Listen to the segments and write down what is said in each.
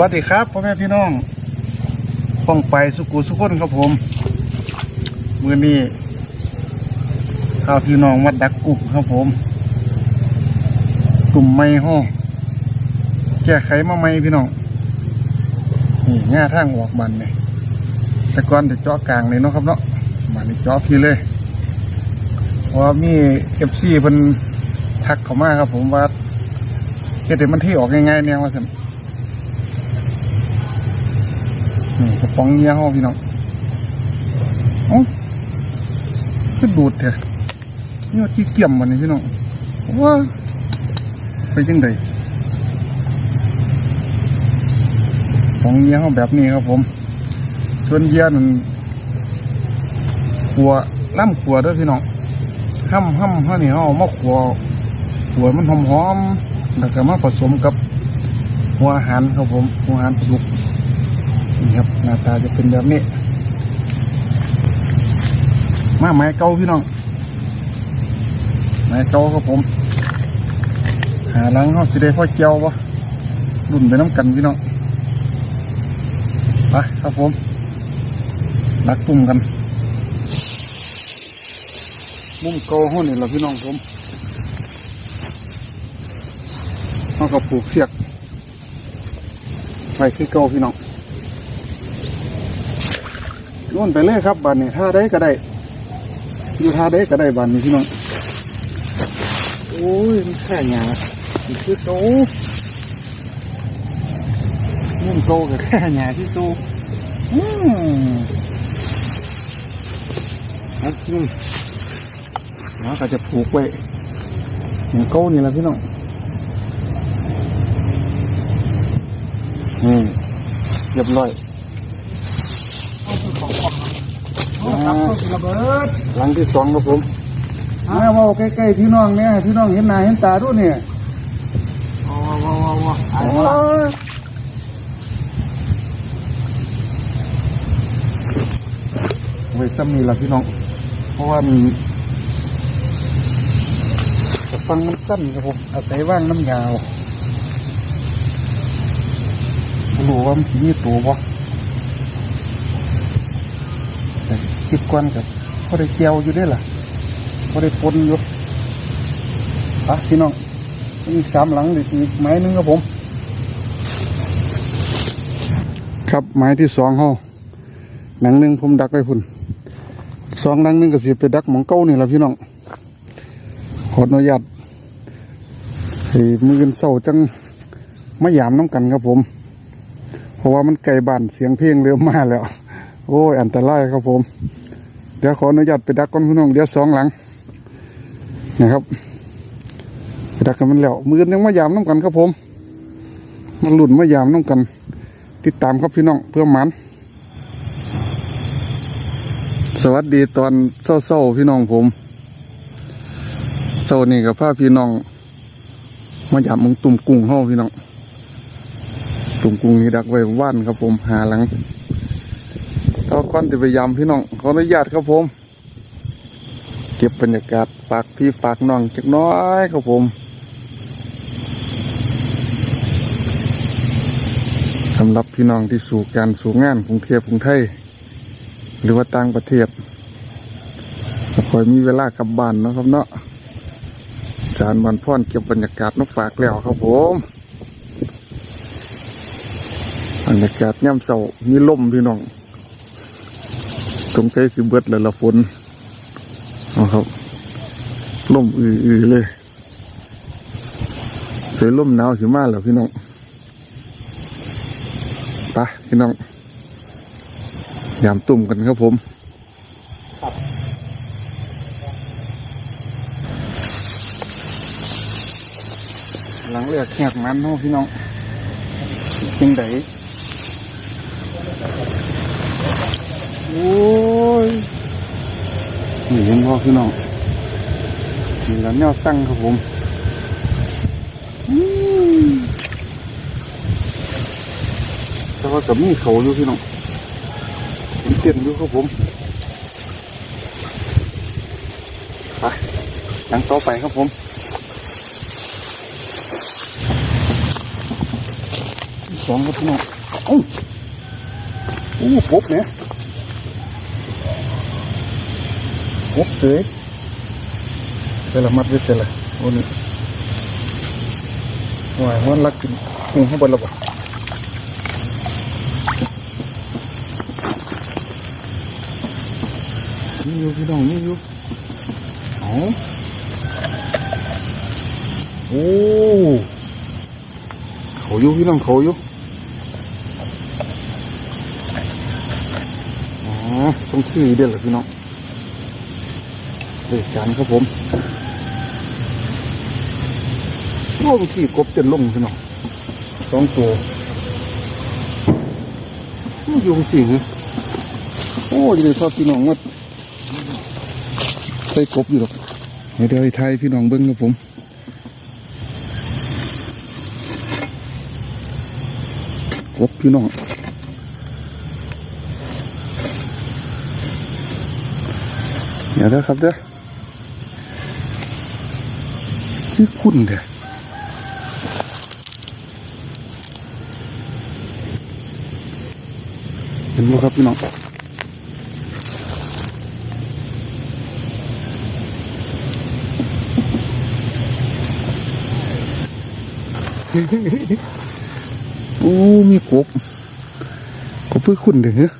วัสดีครับพ่อแม่พี่น้องป้องไปสุกุสุขคนครับผม มือนี้ข้าวพี่น้องมาดักกุ่มครับผม กลุ่มไม่ห้อแก้ไขมาไม่พี่น้องนี่ง่าทางออกบันเนี่ยแต่ก่อนจะเจาะกลางเลยเนาะครับเนาะบันนี้เจาะพี่เลยเพราะมีเอฟซีเพิ่นทักเข้ามาครับผมว่าเฮ็ดมันที่ออกง่ายๆเนี่ยว่าสัน นี่กระป๋องเงี้ยห้อพี่น้องโอ้คือดูดเถอะนี่ว่าที่เกี่ยมมันนี่พี่น้องว้าไปจังไดของเงี้ยห้อแบบนี้ครับผมส่วนเยี่ยนั่นขัวล่ำขัวด้วยพี่น้องห้ำห้ำห้านี่ห้อมาขัวขัวมันหอมหอมๆแล้วก็มาผสมกับหัวอาหารครับผมหัวอาหารปลาดุก ครับหน้าตาจะเป็นแบบนี้ มาไม้เก่าพี่น้องไม้เก่าครับผม หาหลังเขาสิได้พ่อเจียววะรุ่นไปน้ำกันพี่น้องไปครับผมรักตุ่มกันมุมเก่าห้องนี่แหละพี่น้องผมเขาก็ปลูกเสียกไว้คือเก่าพี่น้อง ล้วนไปเลยครับบานนี้ท่าได้ก็ได้ อยู่ท่าได้ก็ได้บานนี้พี่น้องโอ้ยมันแค่หยาคือโตนี่มโตกับแค่หยาที่โตอืมเอาขึ้นแล้วก็จะผูกไว้อย่างเก้นี่แหละพี่น้องอืมเรียบร้อย ระเบิดหลังที่สองครับผมแม่ว่าใกล้ๆพี่น้องเนี่ยให้พี่น้องเห็นหน้าเห็นตาด้วยเนี่ยว้าวว้าวว้าวว้าวไอ้โอ้วะยไว้ซ้ำนี่ล่ะพี่น้อง เพราะว่ามันจะฟังมันสั้นครับผมอาศัยว่างน้ำยาวไม่รู้ว่ามันสิมีตัวบ่ แต่คิดกวนกับพอได้เจียวอยู่ได้ล่ะพอได้ปนอยู่อะพี่น้องมีสามหลังอีกไม้หนึงครับผม ครับไม้ที่สองเขาหนังหนึ่งผมดักไว้พุ่นสองหนังหนึ่งก็สิไปดักหมองเก้านี่แหละพี่น้องขออนุญาตให้มือกันเศร้าจังไม่ยามน้ำกันครับผม เพราะว่ามันไกลบ้านเสียงเพลงเร็วมากแล้ว โอ้ยอันตรายครับผม เดี๋ยวขออนุญาตไปดักก่อนพี่น้องเดี๋ยวสองหลังนะครับไปดักกันมันแล้วมือนยังม่ยามน้ำกันครับผม มันหลุนไม่ยามน้ำกัน ติดตามครับพี่น้องเพื่อมันสวัสดีตอนเศร้าๆพี่น้องผมเศร้านี่กับพาพี่น้อง มาหยามมึงตุ่มกุ้งเฮาพี่น้องตุ่มกุ้งนี่ดักไว้ว่านครับผมหาหลัง อนก่อนจะไปยามพี่น้องขออนุญาตครับผม เก็บบรรยากาศฝากพี่ฝากน้องจักน้อยครับผมสำหรับพี่น้องที่สู่การสู่งานกรุงเทพกรุงไทย หรือว่าต่างประเทศก็คอยมีเวลากลับบ้านนะครับเนาะจานบันพ่อนเก็บบรรยากาศมาฝากแล้วครับผมบรรยากาศย่ำเสามีลมพี่น้อง ตรงใจสิเบิดเลยละฝนเอาครับลมอือๆเลยเสยลมหนาวสิมาแล้วพี่น้องไปพี่น้องยามตุ่มกันครับผมหลังเลือกแหกมันเนาะพี่น้องจริงไดโอ้ ยนี่เห็นพ่อพี่น้องนี่แล้วแนวตั้งครับผมอืมแต่ว่ากับมีเขาอยู่พี่น้องผมเต้นอยู่ครับผมไปหลังต่อไปครับผมสองครับพี่น้องเอ้าโอ้กบเนี่ย กบเสยเสร็จละมัดไว้เสร็จละโอ้นี่หน่อยมันรักกินหูให้บนระบบนี่อยู่พี่น้องนี่อยู่เอโอ้เขาอยู่พี่น้องเขาอยู่อ๋อต้องที่เดียวเหรอพี่น้อง เด็กจานครับผมโอ้ที่กบเต็นลงพี่น้องสองตัวโอ้อยู่สี่เหรอโอ้ยเลยทอดพี่น้องว่าใส่กบอยู่หรอกเดี๋ยวเดี๋ยวให้ไทยพี่น้องเบิ้งครับผมกบพี่น้องเดี๋ยวนะครับเด้อ ที่คุณเด้อเห็นไหมครับพี่น้องโอ้มีกบกบเพื่อคุณเด้อ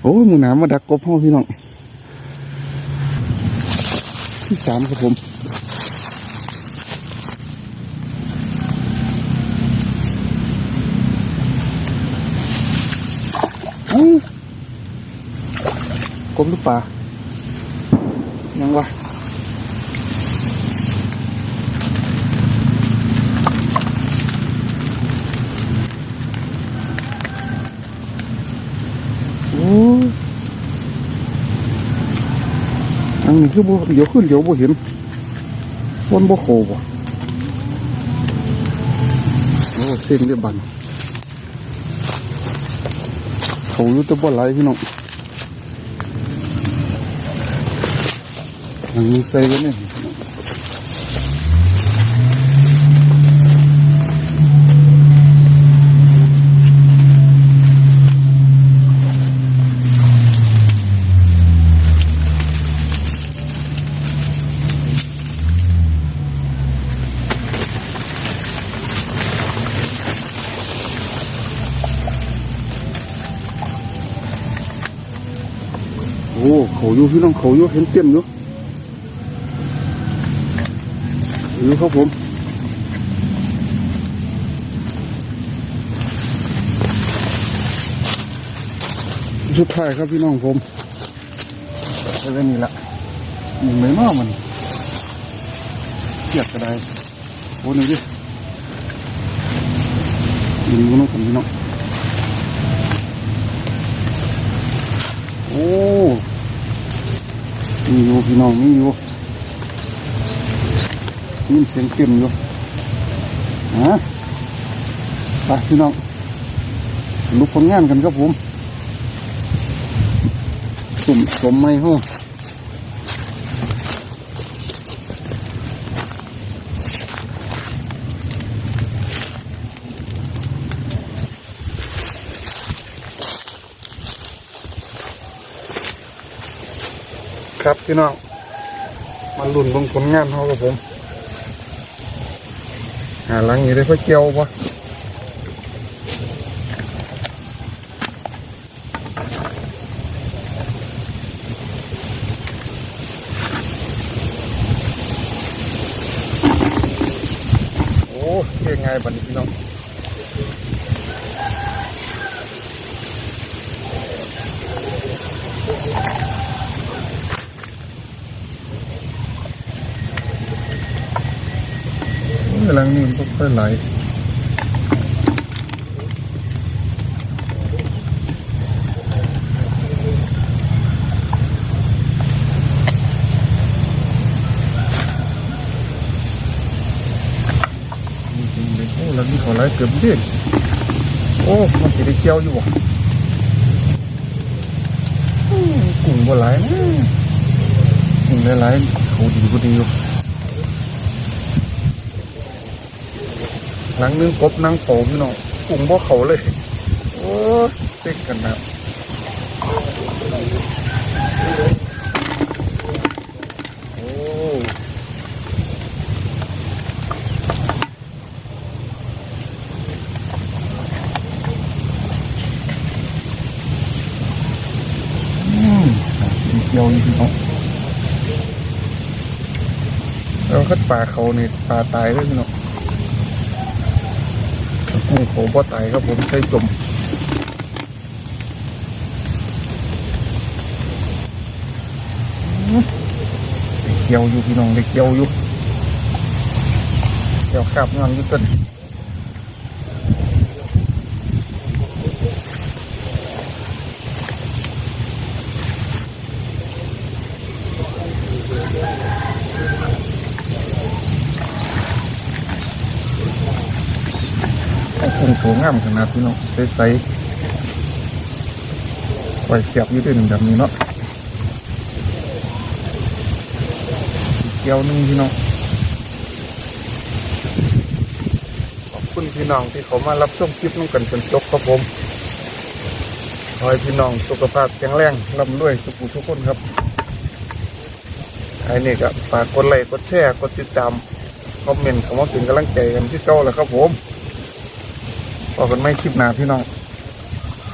โอ้หมูนามมาดักกบพ่อพี่น้องที่สามครับผม เอ้ากบหรือเปล่ายังวะโอ้ยอันนี้คือบ่เดี๋ยวขึ้นเดี๋ยวบ่เห็นวันบ่โคบ่โอ้เส้นเรียบบันเขาอยู่แต่บ่ไหลพี่น้อง อันนี้ใส่ไว้เนี่ยโอ้ เขาอยู่พี่น้องเขาอยู่เห็นเต็มอยู่อยู่ครับผมสุดท้ายครับพี่น้องผมแล้วนี่ละหนึ่งไม่นอกมันเกียดกระไดโอ้หนึ่งดิดึงน้องผมพี่น้องโอ้มีอยู่พี่น้องมีอยู่ นี่เสียงเต็มอยู่ฮะไปพี่น้องดูผลงานกันครับผมสุ่มสมไม่ห้องครับพี่น้องมาลุ้นเบงผลงานเขากับผม หาลังอยู่ได้ค่อยเกี่ยวปะโอ้เก่งไงบัดนี้พี่น้อง หลังนี้มันก็ค่อยไหลโอ้หลังนี้เขาไหลเกือบเดือนโอ้ มันจะได้เกี่ยวอยู่วะอืมกุ้งบ่ไหลนะกุ้งไหลๆเขาดีก็ดีอยู่ หลังนึงกบนางโผพี่น้องกุ้งบ่เขาเลย โอ้เต็กกันนะโอ้อืมกินเกียวนี่พี่น้องแล้วก็ปลาเขาเนี่ปลาตายเลยพี่น้อง กุ้งเขาบ่ตายครับผมใช้จมเกี่ยวอยู่พี่น้องเด็กเกี่ยวอยู่เกี่ยวขับงานอยู่ต้น ไอ้คงโถงามขนาดพี่น้องใสๆไว้เสียบยู่ด้วยหนึ่งแบบนี้เนาะเกี่ยวหนึงพี่น้องขอบคุณพี่น้องที่เขามารับชมคลิปนู้กันจนจบครับผมขอให้พี่น้องสุขภาพแข็งแรงร่ำรวยสุขุทุกคนครับไอ้นี่ก็ฝากกดไลค์กดแชร์กดติดตามคอมเมนต์คำว่าเป็นกำลังใจกันที่เก้าแล้วครับผม พอกันไม่คลิปหน้าพี่น้อง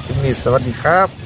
คลิปนี้สวัสดีครับ